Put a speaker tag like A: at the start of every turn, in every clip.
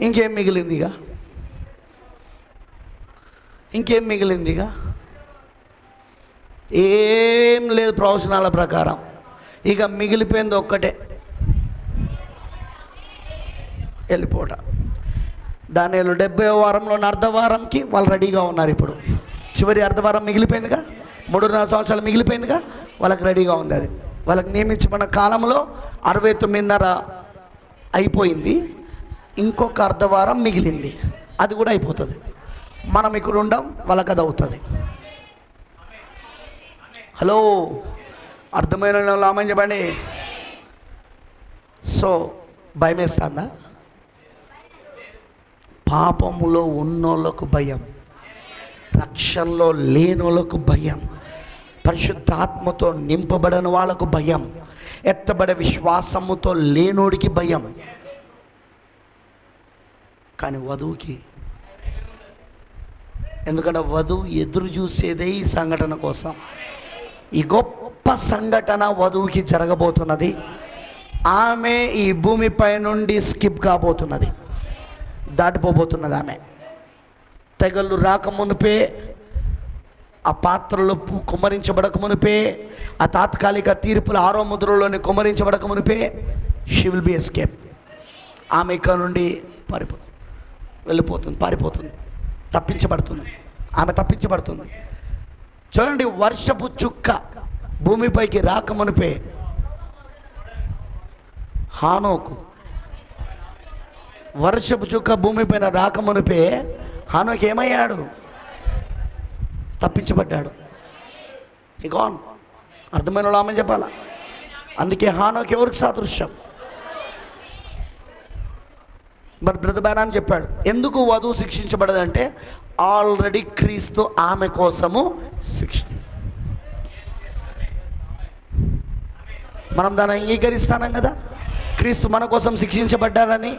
A: ఇంకేం మిగిలిందిగా? ఇంకేం మిగిలిందిగా? ఏం లేదు ప్రవచనాల ప్రకారం. ఇక మిగిలిపోయింది ఒక్కటే. వెళ్ళిపోవటం దానిలో డెబ్బై వారంలో అర్ధవారంకి వాళ్ళు రెడీగా ఉన్నారు ఇప్పుడు. చివరి అర్ధవారం మిగిలిపోయిందిగా? మూడున్నర సంవత్సరాలు మిగిలిపోయిందిగా? వాళ్ళకి రెడీగా ఉంది అది. వాళ్ళకి నియమించబడిన కాలంలో అరవై తొమ్మిదిన్నర అయిపోయింది. ఇంకొక అర్ధవారం మిగిలింది. అది కూడా అయిపోతుంది. మనం ఇక్కడ ఉండం వాళ్ళకి అది అవుతుంది. హలో? అర్థమైన వాళ్ళు ఆమె చెప్పండి. సో భయం వేస్తుందా? పాపములో ఉన్నోళ్ళకు భయం. రక్షణలో లేనోళ్ళకు భయం. పరిశుద్ధాత్మతో నింపబడిన వాళ్ళకు భయం. ఎత్తబడే విశ్వాసముతో లేనోడికి భయం. కానీ వధువుకి. ఎందుకంటే వధువు ఎదురు చూసేదే ఈ సంఘటన కోసం. ఈ గొప్ప సంఘటన వధువుకి జరగబోతున్నది. ఆమె ఈ భూమిపై నుండి స్కిప్ కాబోతున్నది. దాటిపోబోతున్నది ఆమె. తెగలు రాకమునిపే ఆ పాత్రలో కుమ్మరించబడక మునిపే ఆ తాత్కాలిక తీర్పుల ఆరో ముద్రలోని కుమ్మరించబడక మునిపే షీ విల్ బి ఎస్కేప్ ఆమె ఇక్కడ నుండి పారిపో వెళ్ళిపోతుంది పారిపోతుంది తప్పించబడుతుంది. ఆమె తప్పించబడుతుంది. చూడండి వర్షపు చుక్క భూమిపైకి రాక మునిపే హానోకు. వర్షపు చుక్క భూమిపైన రాక మునిపే హానోకి ఏమయ్యాడు? తప్పించబడ్డాడు. ఇగాన్ అర్థమైన వాళ్ళు ఆమె చెప్పాలా? అందుకే హానోకి ఎవరికి సాదృశ్యం? మరి బ్రదబానాం చెప్పాడు ఎందుకు వధువు శిక్షించబడదంటే ఆల్రెడీ క్రీస్తు ఆమె కోసము శిక్ష మనం దాన్ని అంగీకరిస్తానం కదా? క్రీస్తు మన కోసం శిక్షించబడ్డారని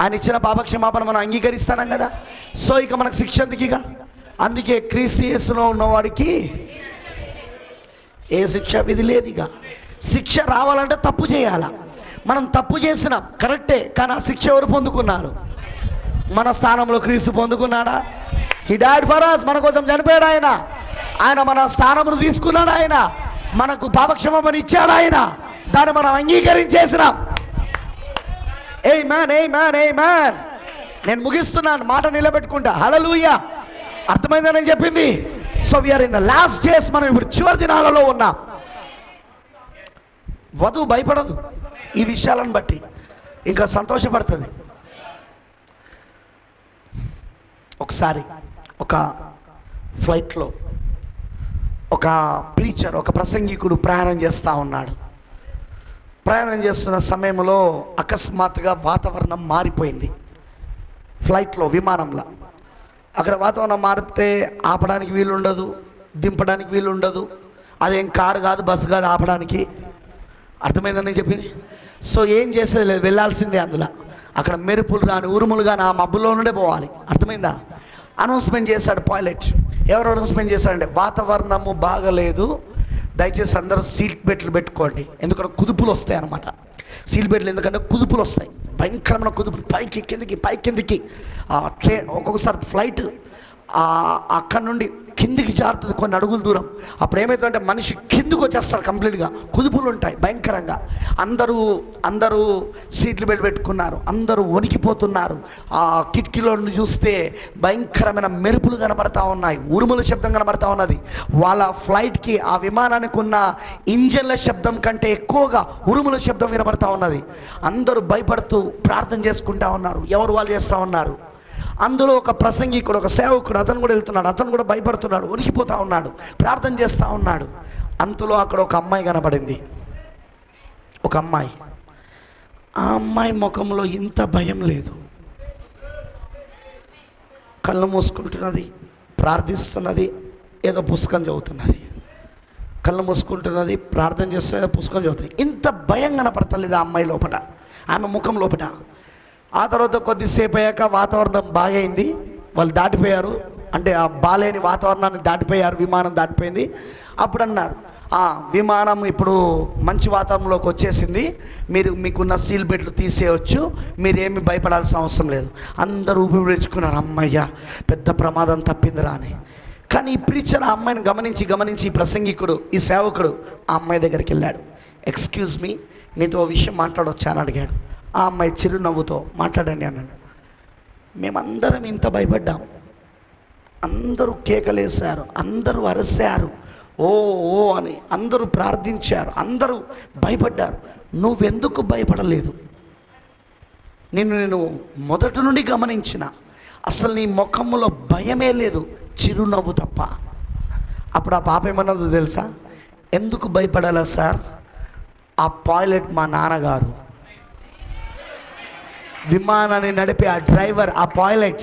A: ఆయన ఇచ్చిన పాపక్షమాపణ మనం అంగీకరిస్తానం కదా? సో ఇక మనకు శిక్ష ఎందుకు ఇక అందుకే క్రీస్తియస్సులో ఉన్నవాడికి ఏ శిక్ష విధి లేదు ఇక. శిక్ష రావాలంటే తప్పు చేయాలా? మనం తప్పు చేసినాం కరెక్టే కానీ ఆ శిక్ష ఎవరు పొందుకున్నారు? మన స్థానంలో క్రీస్తు పొందుకున్నాడా? హీ డాడ్ ఫర్ అస్ మన కోసం చనిపోయాడు ఆయన. ఆయన మన స్థానమును తీసుకున్నాడు ఆయన. మనకు పాపక్షమని ఇచ్చాడు ఆయన. దాన్ని మనం అంగీకరించేసినాం. Amen amen amen నేను ముగిస్తున్నాను మాట నిలబెట్టుకుంటా. హలలుయ్యా అర్థమైందని చెప్పింది? So we are in the last days మనం ఇప్పుడు చివరి దినాలలో ఉన్నాం. వధువు భయపడదు. ఈ విషయాలను బట్టి ఇంకా సంతోషపడుతుంది. ఒకసారి ఒక ఫ్లైట్లో ఒక ప్రీచర్ ఒక ప్రసంగికుడు ప్రయాణం చేస్తూ ఉన్నాడు. ప్రయాణం చేస్తున్న సమయంలో అకస్మాత్తుగా వాతావరణం మారిపోయింది. ఫ్లైట్లో విమానంలో. అక్కడ వాతావరణం మారితే ఆపడానికి వీలుండదు దింపడానికి వీలు ఉండదు అదేం కారు కాదు బస్సు కాదు ఆపడానికి. అర్థమైందని చెప్పింది? సో ఏం చేసేది లేదు వెళ్ళాల్సిందే అందులో. అక్కడ మెరుపులు కానీ ఉరుములు కానీ ఆ మబ్బులో నుండే పోవాలి. అర్థమైందా? అనౌన్స్మెంట్ చేశాడు పైలట్ ఎవరు అనౌన్స్మెంట్ చేశాడంటే వాతావరణము బాగలేదు. దయచేసి అందరూ సీట్ బెల్ట్లు పెట్టుకోండి. ఎందుకంటే కుదుపులు వస్తాయి అన్నమాట సీట్ బెల్ట్లు ఎందుకంటే కుదుపులు వస్తాయి. భయంకరమైన కుదుపు పైకి కిందికి పై కిందికి. ఆ ట్రైన్ ఒక్కొక్కసారి ఫ్లైట్ అక్కడ నుండి కిందికి జారుతుంది కొన్ని అడుగుల దూరం. అప్పుడు ఏమవుతుందంటే మనిషి కిందికి వచ్చేస్తారు కంప్లీట్గా. కుదుపులు ఉంటాయి భయంకరంగా. అందరూ అందరూ సీట్లు బెల్ట్ పెట్టుకున్నారు. అందరూ వణికిపోతున్నారు. ఆ కిటికీలో చూస్తే భయంకరమైన మెరుపులు కనబడతా ఉన్నాయి. ఉరుముల శబ్దం కనబడతా ఉన్నది. వాళ్ళ ఫ్లైట్కి ఆ విమానానికి ఉన్న ఇంజన్ల శబ్దం కంటే ఎక్కువగా ఉరుముల శబ్దం వినబడతా ఉన్నది. అందరూ భయపడుతూ ప్రార్థన చేసుకుంటా ఉన్నారు. ఎవరు వాళ్ళు చేస్తూ ఉన్నారు? అందులో ఒక ప్రసంగికుడు ఒక సేవకుడు అతను కూడా వెళ్తున్నాడు. అతను కూడా భయపడుతున్నాడు ఉనికిపోతా ఉన్నాడు ప్రార్థన చేస్తూ ఉన్నాడు. అంతలో అక్కడ ఒక అమ్మాయి కనబడింది. ఒక అమ్మాయి. ఆ అమ్మాయి ముఖంలో ఇంత భయం లేదు. కళ్ళు మూసుకుంటున్నది ప్రార్థిస్తున్నది ఏదో పుస్తకం చదువుతున్నది. కళ్ళు మూసుకుంటున్నది ప్రార్థన చేస్తున్నది ఏదో పుస్తకం చదువుతుంది ఇంత భయం కనపడతలేదు ఆ అమ్మాయి లోపల ఆమె ముఖం లోపల. ఆ తర్వాత కొద్దిసేపు అయ్యాక వాతావరణం బాగైంది. వాళ్ళు దాటిపోయారు. అంటే ఆ బాలేని వాతావరణాన్ని దాటిపోయారు. విమానం దాటిపోయింది. అప్పుడు అన్నారు ఆ, విమానం ఇప్పుడు మంచి వాతావరణంలోకి వచ్చేసింది. మీరు మీకున్న సీల్ బెడ్లు తీసేయచ్చు. మీరేమి భయపడాల్సిన అవసరం లేదు. అందరూ ఊపిరి పీల్చుకున్నారు అమ్మయ్య పెద్ద ప్రమాదం తప్పిందిరా అని. కానీ ఈ ప్రీచర్ ఆ అమ్మాయిని గమనించి గమనించి ఈ ప్రసంగికుడు ఈ సేవకుడు ఆ అమ్మాయి దగ్గరికి వెళ్ళాడు. ఎక్స్క్యూజ్ మీ నీతో విషయం మాట్లాడొచ్చా అని అడిగాడు. ఆ అమ్మాయి చిరునవ్వుతో మాట్లాడండి అన్నాడు. మేమందరం ఇంత భయపడ్డాం. అందరూ కేకలేశారు అందరూ అరసారు ఓ ఓ అని అందరూ ప్రార్థించారు అందరూ భయపడ్డారు. నువ్వెందుకు భయపడలేదు? నిన్ను నేను మొదటి నుండి గమనించిన. అసలు నీ ముఖంలో భయమే లేదు చిరునవ్వు తప్ప. అప్పుడు ఆ పాప ఏమన్నదో తెలుసా? ఎందుకు భయపడాలా సార్? ఆ పాయిలెట్ మా నాన్నగారు విమానాన్ని నడిపే ఆ డ్రైవర్ ఆ పైలట్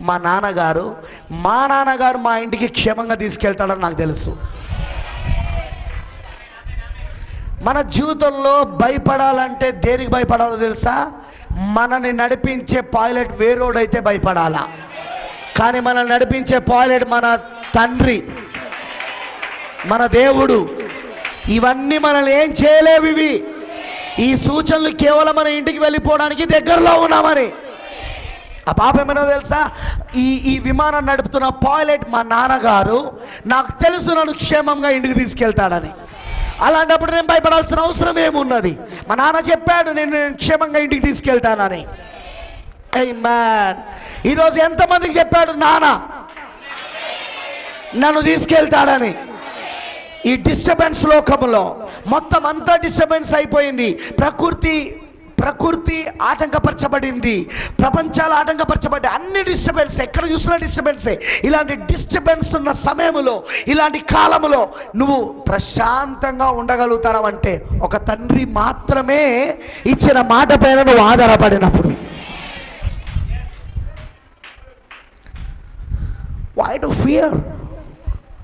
A: మా నాన్నగారు. మా నాన్నగారు మా ఇంటికి క్షేమంగా తీసుకెళ్తాడని నాకు తెలుసు. మన జీవితంలో భయపడాలంటే దేనికి భయపడాలో తెలుసా? మనని నడిపించే పైలట్ వేరోడైతే భయపడాలా? కానీ మనల్ని నడిపించే పైలట్ మన తండ్రి మన దేవుడు. ఇవన్నీ మనల్ని ఏం చేయలేవు ఇవి. ఈ సూచనలు కేవలం మన ఇంటికి వెళ్ళిపోవడానికి దగ్గరలో ఉన్నామని. ఆ పాప ఏమైనా తెలుసా? ఈ ఈ విమానం నడుపుతున్న పైలట్ మా నాన్నగారు నాకు తెలుసు నన్ను క్షేమంగా ఇంటికి తీసుకెళ్తాడని. అలాంటప్పుడు నేను భయపడాల్సిన అవసరం ఏమున్నది? మా నాన్న చెప్పాడు నేను నేను క్షేమంగా ఇంటికి తీసుకెళ్తానని. ఐ మ్యాన్ ఈరోజు ఎంతమందికి చెప్పాడు నాన్న నన్ను తీసుకెళ్తాడని. ఈ డిస్టర్బెన్స్ లోకంలో మొత్తం అంతా డిస్టర్బెన్స్ అయిపోయింది. ప్రకృతి ప్రకృతి ఆటంకపరచబడింది. ప్రపంచాలు ఆటంకపరచబడ్డాయి. అన్ని డిస్టర్బెన్స్ ఎక్కడ చూసినా డిస్టర్బెన్సే ఇలాంటి డిస్టర్బెన్స్ ఉన్న సమయంలో ఇలాంటి కాలంలో నువ్వు ప్రశాంతంగా ఉండగలుగుతావంటే ఒక తండ్రి మాత్రమే ఇచ్చిన మాట పైన నువ్వు ఆధారపడినప్పుడు. Why do fear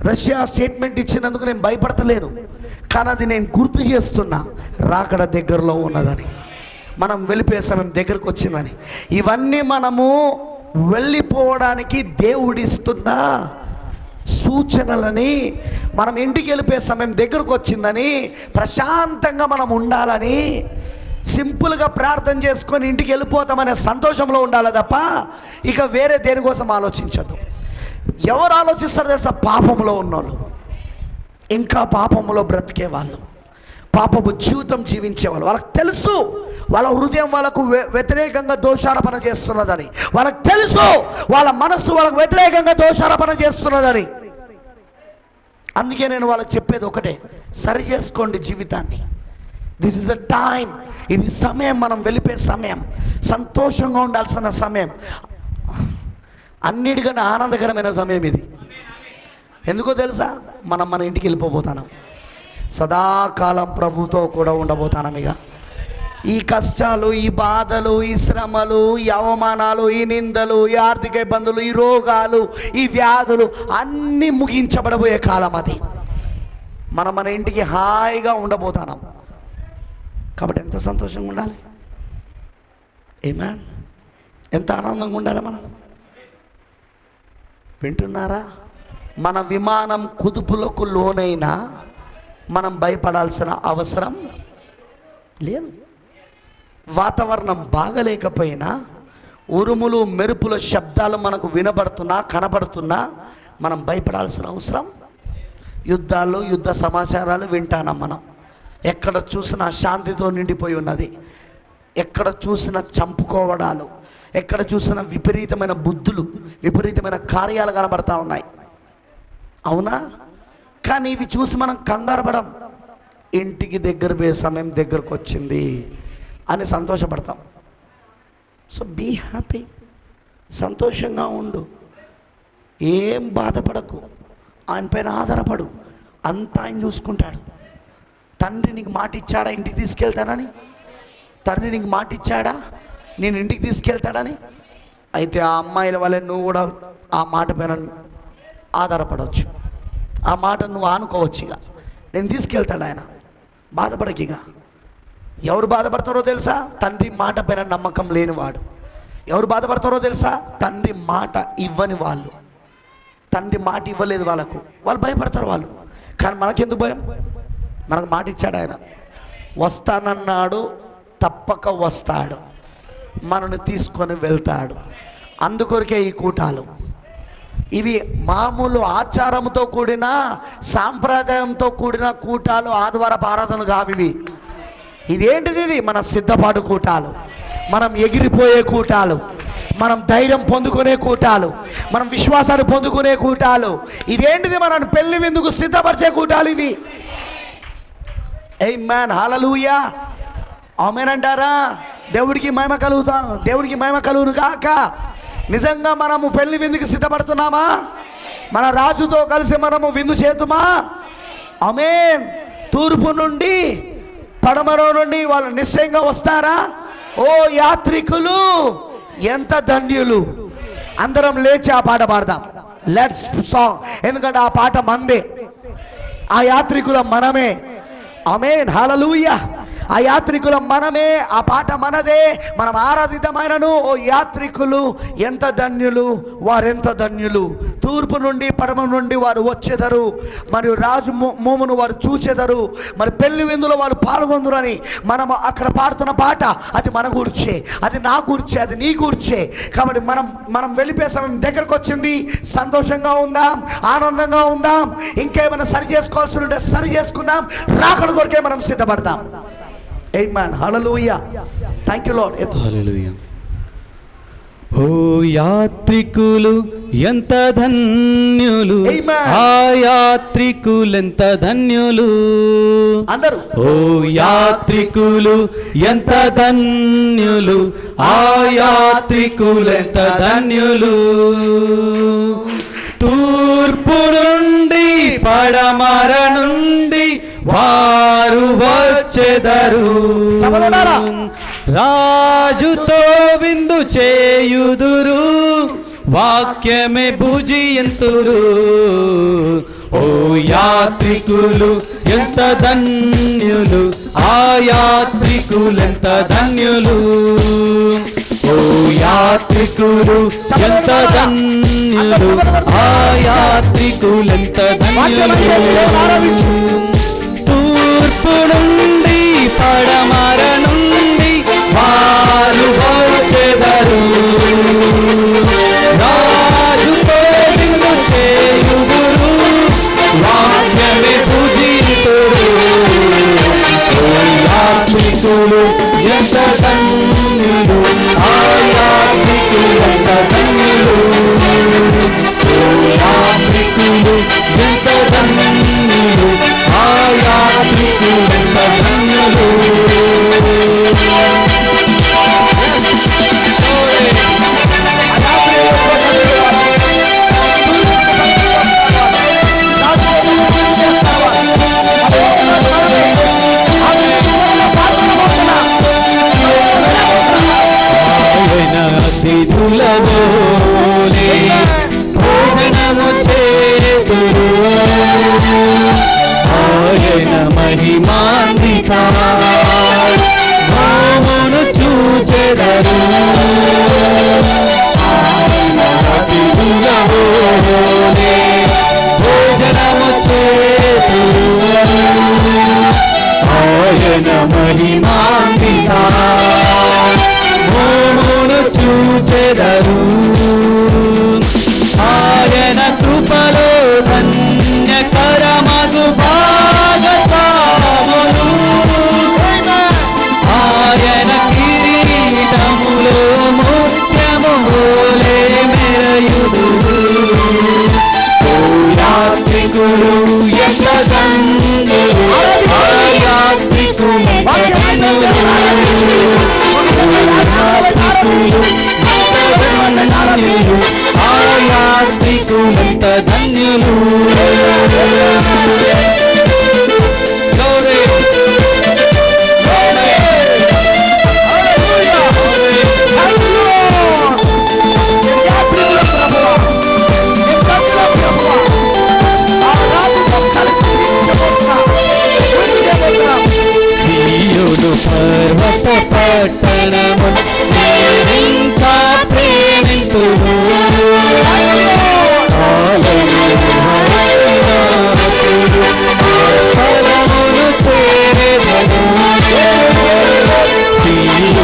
A: Russia statement ఇచ్చినందుకు నేను భయపడతలేను. కానీ అది నేను గుర్తు చేస్తున్నా. రాకడ దగ్గరలో ఉన్నదని. మనం వెళ్ళిపోయే సమయం దగ్గరకు వచ్చిందని. ఇవన్నీ మనము వెళ్ళిపోవడానికి దేవుడిస్తున్న సూచనలని మనం ఇంటికి వెళ్ళిపోయే సమయం దగ్గరకు వచ్చిందని ప్రశాంతంగా మనం ఉండాలని సింపుల్గా ప్రార్థన చేసుకొని ఇంటికి వెళ్ళిపోతామనే సంతోషంలో ఉండాలి తప్ప ఇక వేరే దేనికోసం ఆలోచించద్దు. ఎవరు ఆలోచిస్తారు తెలుసా? పాపంలో ఉన్నోళ్ళు. ఇంకా పాపంలో బ్రతికే వాళ్ళు. పాపపు జీవితం జీవించేవాళ్ళు వాళ్ళకి తెలుసు వాళ్ళ హృదయం వాళ్ళకు వ్యతిరేకంగా దోషారోపణ చేస్తున్నదని. వాళ్ళకి తెలుసు వాళ్ళ మనస్సు వాళ్ళకు వ్యతిరేకంగా దోషారోపణ చేస్తున్నదని. అందుకే నేను వాళ్ళకి చెప్పేది ఒకటే. సరి చేసుకోండి జీవితాన్ని. దిస్ ఇస్ అ టైం ఇది సమయం. మనం వెళ్ళిపోయే సమయం. సంతోషంగా ఉండాల్సిన సమయం. అన్నిటికన్నా ఆనందకరమైన సమయం ఇది. ఎందుకో తెలుసా? మనం మన ఇంటికి వెళ్ళిపోబోతున్నాం. సదాకాలం ప్రభుతో కూడా ఉండబోతున్నాం ఇక. ఈ కష్టాలు ఈ బాధలు ఈ శ్రమలు ఈ అవమానాలు ఈ నిందలు ఈ ఆర్థిక ఇబ్బందులు ఈ రోగాలు ఈ వ్యాధులు అన్నీ ముగించబడబోయే కాలం అది. మనం మన ఇంటికి హాయిగా ఉండబోతున్నాం. కాబట్టి ఎంత సంతోషంగా ఉండాలి? ఏమా ఎంత ఆనందంగా ఉండాలి మనం? వింటున్నారా? మన విమానం కుదుపులకు లోనైనా మనం భయపడాల్సిన అవసరం లేదు. వాతావరణం బాగలేకపోయినా ఉరుములు మెరుపుల శబ్దాలు మనకు వినబడుతున్నా కనబడుతున్నా మనం భయపడాల్సిన అవసరం యుద్ధాలు యుద్ధ సమాచారాలు వింటానం మనం. ఎక్కడ చూసినా శాంతితో నిండిపోయి ఉన్నది. ఎక్కడ చూసినా చంపుకోవడాలు. ఎక్కడ చూసినా విపరీతమైన బుద్ధులు విపరీతమైన కార్యాలు కనబడతా ఉన్నాయి. అవునా? కానీ ఇవి చూసి మనం కంగారు పడం. ఇంటికి దగ్గర పోయే సమయం దగ్గరకు వచ్చింది అని సంతోషపడతాం. సో బీ హ్యాపీ సంతోషంగా ఉండు. ఏం బాధపడకు. ఆయన పైన ఆధారపడు. అంతా ఆయన చూసుకుంటాడు. తండ్రి నీకు మాట ఇచ్చాడా ఇంటికి తీసుకెళ్తానని? తండ్రి నీకు మాట ఇచ్చాడా నేను ఇంటికి తీసుకెళ్తాడని? అయితే ఆ అమ్మాయిల వల్ల నువ్వు కూడా ఆ మాట పైన ఆధారపడవచ్చు. ఆ మాట నువ్వు ఆనుకోవచ్చు ఇక. నేను తీసుకెళ్తాడు ఆయన. బాధపడకి ఇక. ఎవరు బాధపడతారో తెలుసా? తండ్రి మాట పైన నమ్మకం లేనివాడు. ఎవరు బాధపడతారో తెలుసా? తండ్రి మాట ఇవ్వని వాళ్ళు. తండ్రి మాట ఇవ్వలేదు వాళ్ళకు. వాళ్ళు భయపడతారు వాళ్ళు. కానీ మనకెందుకు భయం? మనకు మాట ఇచ్చాడు ఆయన. వస్తానన్నాడు తప్పక వస్తాడు. మనను తీసుకొని వెళ్తాడు. అందుకొరకే ఈ కూటాలు. ఇవి మామూలు ఆచారంతో కూడిన సాంప్రదాయంతో కూడిన కూటాలు ఆదివారపు ఆరాధనలు కావివి ఇదేంటిది ఇది? మన సిద్ధపాటు కూటాలు. మనం ఎగిరిపోయే కూటాలు. మనం ధైర్యం పొందుకునే కూటాలు. మనం విశ్వాసాన్ని పొందుకునే కూటాలు. ఇదేంటిది? మనం పెళ్ళి విందుకు సిద్ధపరిచే కూటాలు ఇవి. ఏ మ్యాన్ హాలలుయా ఆమెనంటారా? దేవుడికి మహిమ కలుగుతా దేవుడికి మహిమ కలుగును కాక నిజంగా మనము పెళ్ళి విందుకు సిద్ధపడుతున్నామా? మన రాజుతో కలిసి మనము విందు చేతుమా? అమేన్ తూర్పు నుండి పడమర నుండి వాళ్ళు నిశ్చయంగా వస్తారా? ఓ యాత్రికులు ఎంత ధన్యులు. అందరం లేచి ఆ పాట పాడదాం. లెట్స్ సాంగ్ ఎందుకంటే ఆ పాట మందే. ఆ యాత్రికుల మనమే. అమేన్ హలలుయ్యా ఆ యాత్రికుల మనమే ఆ పాట మనదే. మనం ఆరాధితమైనను ఓ యాత్రికులు ఎంత ధన్యులు వారెంత ధన్యులు. తూర్పు నుండి పడమ నుండి వారు వచ్చేదరు. మరియు రాజు మోమును వారు చూచెదరు. మరి పెళ్ళి విందులో వారు పాల్గొందురని మనం అక్కడ పాడుతున్న పాట అది మన గురిచే. అది నా గురిచే అది నీ గురిచే. కాబట్టి మనం మనం వెళ్ళిపోయే సమయం దగ్గరకు వచ్చింది సంతోషంగా ఉందాం ఆనందంగా ఉందాం. ఇంకేమైనా సరి చేసుకోవాల్సి ఉంటే సరి చేసుకుందాం. రాకడ కొరకే మనం సిద్ధపడతాం. Amen hallelujah thank you lord
B: hallelujah ఓ యాత్రికులు ఎంత ధన్యులు.
A: Amen.
B: ఆ యాత్రికులెంత ధన్యులు.
A: అందరూ.
B: ఓ యాత్రికులు ఎంత ధన్యులు. ఆ యాత్రికులెంత ధన్యులు. తూర్పు నుండి పడమర నుండి వారు వచ్చెదరు? రాజుతో విందు చేయుదురు వాక్యమే భుజియంతురు ఓ యాత్రికులు ఎంత ధన్యులు ఆ యాత్రికులెంత ధన్యులు. ఓ యాత్రికులు ఎంత ధన్యులు ఆ యాత్రికులెంత ధన్యులు. తూర్పు నుండి పడమర నుండి వారు వచ్చెదరు. రాజుతో విందు చేయుదురు వాక్యమే పూజితురు. ఓ ఎంత ధన్యులు ఎంత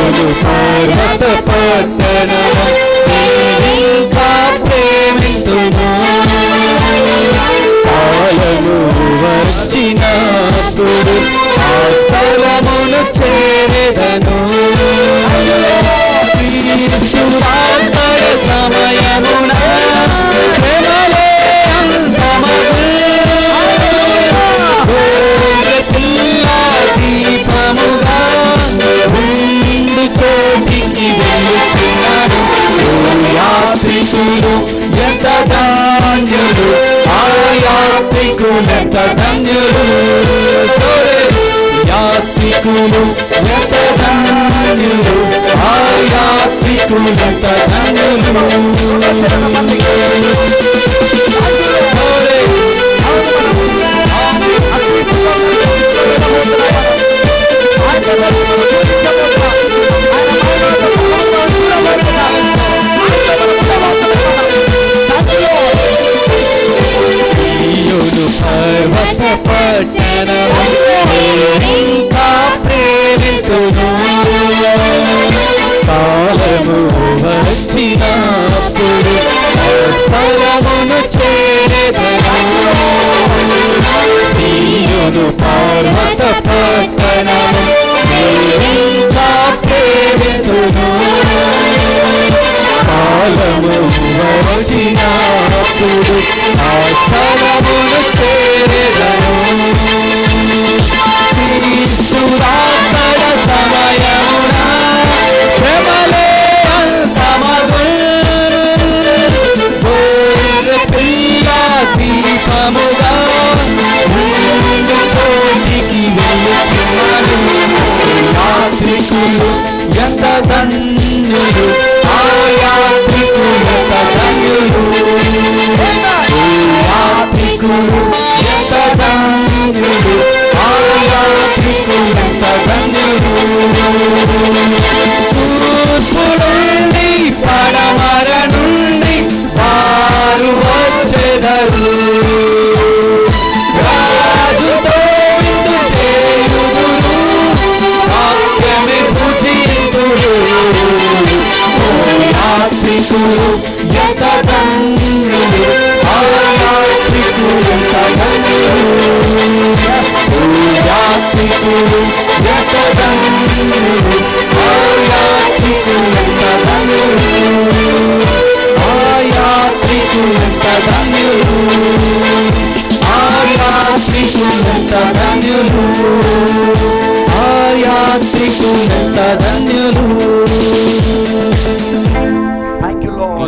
B: సియోను పర్వత పట్టణము నేనింకా ప్రేమింతును ఎంత ధన్యులు? యాత్రికులు ఎంత ధన్యులు? ఆ యాత్రికులు ఎంత ధన్యులు? కాలము వచ్చినప్పుడు ఆ స్థలమును చే క్రీస్తురాకడ సమయమున శ్రమలే అంతమగు దీపముగా యాత్రికులు ఎంత ధన్యులు ఆ యాత్రికులు ఎంత ధన్యులు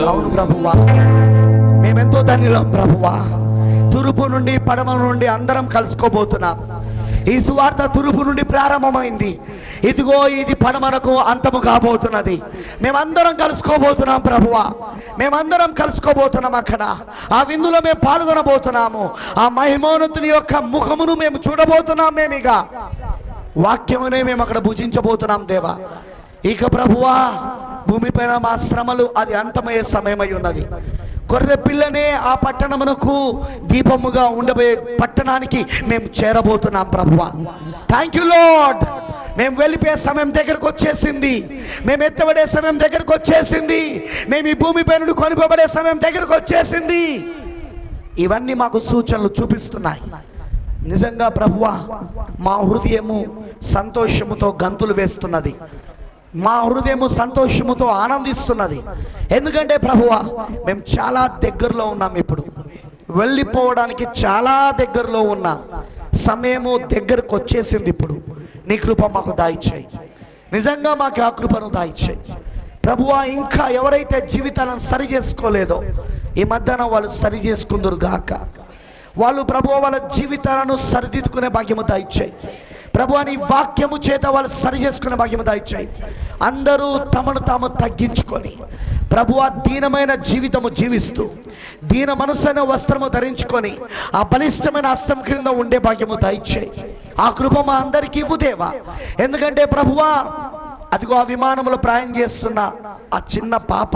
A: అవును ప్రభువా. మేమెంతో ధన్యులం ప్రభువా. తూర్పు నుండి పడమ నుండి అందరం కలుసుకోబోతున్నాం. ఈ సువార్త తూర్పు నుండి ప్రారంభమైంది. ఇదిగో ఇది పడమరకు అంతము కాబోతున్నది. మేమందరం కలుసుకోబోతున్నాం ప్రభువ. మేమందరం కలుసుకోబోతున్నాం అక్కడ. ఆ విందులో మేము పాల్గొనబోతున్నాము. ఆ మహిమోన్నతుని యొక్క ముఖమును మేము చూడబోతున్నాం మేమిగా వాక్యమునే మేము అక్కడ భుజించబోతున్నాం దేవా. ఇక ప్రభువా భూమిపైన మా శ్రమలు అది అంతమయ్యే సమయమై ఉన్నది. గొర్రె పిల్లనే ఆ పట్టణమునకు దీపముగా ఉండబోయే పట్టణానికి మేము చేరబోతున్నాం ప్రభువా. థ్యాంక్ యూ లాడ్ మేము వెళ్ళిపోయే సమయం దగ్గరకు వచ్చేసింది. మేము ఎత్తబడే సమయం దగ్గరకు వచ్చేసింది. మేము ఈ భూమిపై నుండి కొనిపోబడే సమయం దగ్గరకు వచ్చేసింది. ఇవన్నీ మాకు సూచనలు చూపిస్తున్నాయి. నిజంగా ప్రభువా మా హృదయము సంతోషముతో గంతులు వేస్తున్నది. మా హృదయము సంతోషముతో ఆనందిస్తున్నది. ఎందుకంటే ప్రభువా మేము చాలా దగ్గరలో ఉన్నాం ఇప్పుడు. వెళ్ళిపోవడానికి చాలా దగ్గరలో ఉన్నాం. సమయము దగ్గరకు వచ్చేసింది ఇప్పుడు. నీ కృప మాకు దాయిచ్చాయి. నిజంగా మాకు ఆ కృపను దాయిచ్చాయి. ప్రభువా ఇంకా ఎవరైతే జీవితాలను సరి చేసుకోలేదో ఈ మధ్యాహ్నం వాళ్ళు సరి చేసుకుందరు గాక. వాళ్ళు ప్రభు వాళ్ళ జీవితాలను సరిదిద్దుకునే భాగ్యము దాయిచ్చాయి. ప్రభు అని వాక్యము చేత వాళ్ళు సరి చేసుకునే భాగ్యము దాయిచ్చాయి. అందరూ తమను తాము తగ్గించుకొని ప్రభు ఆ దీనమైన జీవితము జీవిస్తూ దీన మనసైన వస్త్రము ధరించుకొని ఆ బలిష్టమైన హస్తం క్రింద ఉండే భాగ్యము దాయిచ్చాయి ఆ కృప మా అందరికీ ఇవ్వుదేవా ఎందుకంటే ప్రభువా అదిగో ఆ విమానంలో ప్రయాణం చేస్తున్న ఆ చిన్న పాప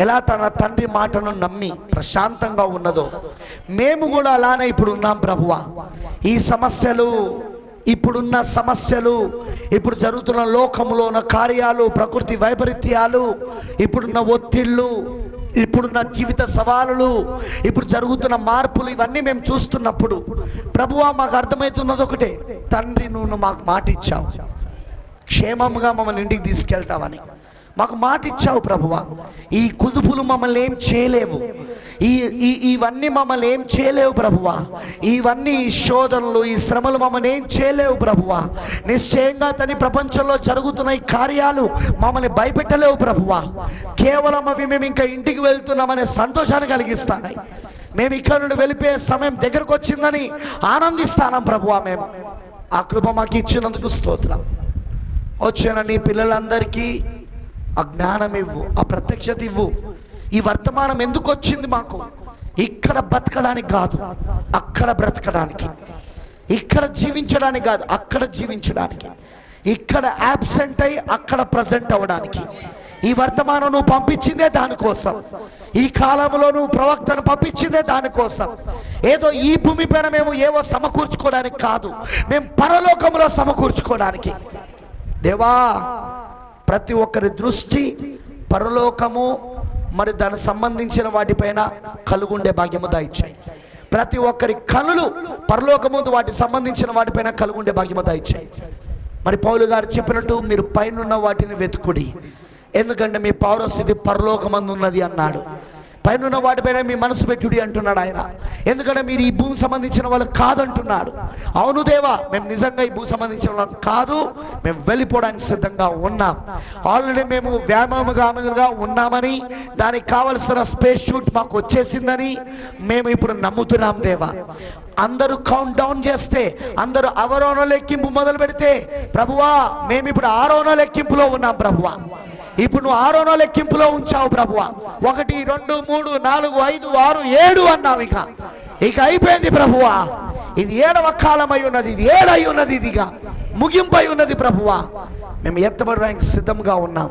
A: ఎలా తన తండ్రి మాటను నమ్మి ప్రశాంతంగా ఉన్నదో మేము కూడా అలానే ఇప్పుడు ఉన్నాం ప్రభువా. ఈ సమస్యలు ఇప్పుడున్న సమస్యలు ఇప్పుడు జరుగుతున్న లోకంలో ఉన్న కార్యాలు ప్రకృతి వైపరీత్యాలు ఇప్పుడున్న ఒత్తిళ్ళు ఇప్పుడున్న జీవిత సవాలులు ఇప్పుడు జరుగుతున్న మార్పులు ఇవన్నీ మేము చూస్తున్నప్పుడు ప్రభువా మాకు అర్థమవుతున్నది ఒకటే. తండ్రి నువ్వు మాకు మాట ఇచ్చావు క్షేమంగా మమ్మల్ని ఇంటికి తీసుకెళ్తావని. మాకు మాట ఇచ్చావు ప్రభువ. ఈ కుదుపులు మమ్మల్ని ఏం చేయలేవు. ఈ ఈ ఇవన్నీ మమ్మల్ని ఏం చేయలేవు ప్రభువ. ఇవన్నీ ఈ శోధనలు ఈ శ్రమలు మమ్మల్ని ఏం చేయలేవు ప్రభువ. నిశ్చయంగా తని ప్రపంచంలో జరుగుతున్న ఈ కార్యాలు మమ్మల్ని భయపెట్టలేవు ప్రభువ. కేవలం అవి మేము ఇంకా ఇంటికి వెళ్తున్నామనే సంతోషాన్ని కలిగిస్తాయి మేము ఇక్కడ నుండి వెళ్ళిపోయే సమయం దగ్గరకు వచ్చిందని ఆనందిస్తానం ప్రభువ మేము. ఆ కృప మాకు ఇచ్చినందుకు స్తోత్రం. వచ్చిన నీ పిల్లలందరికీ ఆ జ్ఞానం ఇవ్వు ఆ ప్రత్యక్షత ఇవ్వు. ఈ వర్తమానం ఎందుకు వచ్చింది మాకు? ఇక్కడ బతకడానికి కాదు అక్కడ బ్రతకడానికి. ఇక్కడ జీవించడానికి కాదు అక్కడ జీవించడానికి. ఇక్కడ యాబ్సెంట్ అయి అక్కడ ప్రజెంట్ అవ్వడానికి. ఈ వర్తమానం నువ్వు పంపించిందే దానికోసం ఈ కాలంలో నువ్వు ప్రవక్తను పంపించిందే దానికోసం ఏదో ఈ భూమి పైన మేము ఏవో సమకూర్చుకోవడానికి కాదు. మేము పరలోకంలో సమకూర్చుకోవడానికి. దేవా ప్రతి ఒక్కరి దృష్టి పరలోకము మరి దానికి సంబంధించిన వాటిపైన కలుగుండే భాగ్యము దాయిచ్చాయి. ప్రతి ఒక్కరి కనులు పరలోకము వాటికి సంబంధించిన వాటిపైన కలుగుండే భాగ్యము దాయిచ్చాయి. మరి పౌలు గారు చెప్పినట్టు మీరు పైనున్న వాటిని వెతుకుడి. ఎందుకంటే మీ పౌరస్థితి పరలోకమందు ఉన్నది అన్నాడు. పైన వాటిపైన మీ మనసు పెట్టుడి అంటున్నాడు ఆయన. ఎందుకంటే మీరు ఈ భూమి సంబంధించిన వాళ్ళు కాదంటున్నాడు. అవును దేవా మేము నిజంగా ఈ భూమి సంబంధించిన వాళ్ళం కాదు మేము వెళ్ళిపోవడానికి సిద్ధంగా ఉన్నాం. ఆల్రెడీ మేము వ్యాయామగాములుగా ఉన్నామని దానికి కావలసిన స్పేస్ షూట్ మాకు వచ్చేసిందని మేము ఇప్పుడు నమ్ముతున్నాం దేవా. అందరూ కౌంట్ డౌన్ చేస్తే అందరూ అవరోణ లెక్కింపు మొదలు పెడితే ప్రభువా మేము ఇప్పుడు ఆరోహణ లెక్కింపులో ఉన్నాం ప్రభువా. ఇప్పుడు నువ్వు ఆరోనో లెక్కింపులో ఉంచావు ప్రభువ. ఒకటి రెండు మూడు నాలుగు ఐదు ఆరు ఏడు అన్నావు ఇక. ఇక అయిపోయింది ప్రభువా. ఇది ఏడవ కాలం అయి ఉన్నది ఇది ఏడై ఉన్నది ఇదిగా. ముగింపై ఉన్నది ప్రభువా. మేము ఎత్తబడడానికి సిద్ధంగా ఉన్నాం.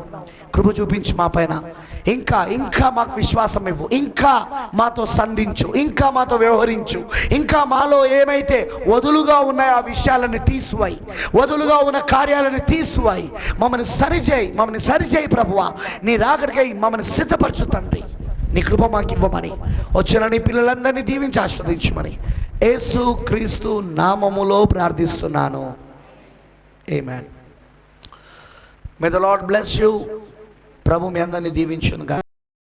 A: కృప చూపించు మా పైన. ఇంకా ఇంకా మాకు విశ్వాసం ఇవ్వు. ఇంకా మాతో సంధించు. ఇంకా మాతో వ్యవహరించు. ఇంకా మాలో ఏమైతే వదులుగా ఉన్నాయో ఆ విషయాలను తీసివై వదులుగా ఉన్న కార్యాలను తీసివాయి. మమ్మల్ని సరిచేయి. మమ్మల్ని సరిచేయి ప్రభువా. నీ రాకడికై మమ్మల్ని సిద్ధపరచు తండ్రి. నీ కృప మాకు ఇవ్వమని. వచ్చిన నీ పిల్లలందరినీ దీవించి ఆస్వాదించమని యేసు క్రీస్తు నామములో ప్రార్థిస్తున్నాను. Amen. May the Lord bless you. ప్రభు మీ అందరిని దీవించునుగా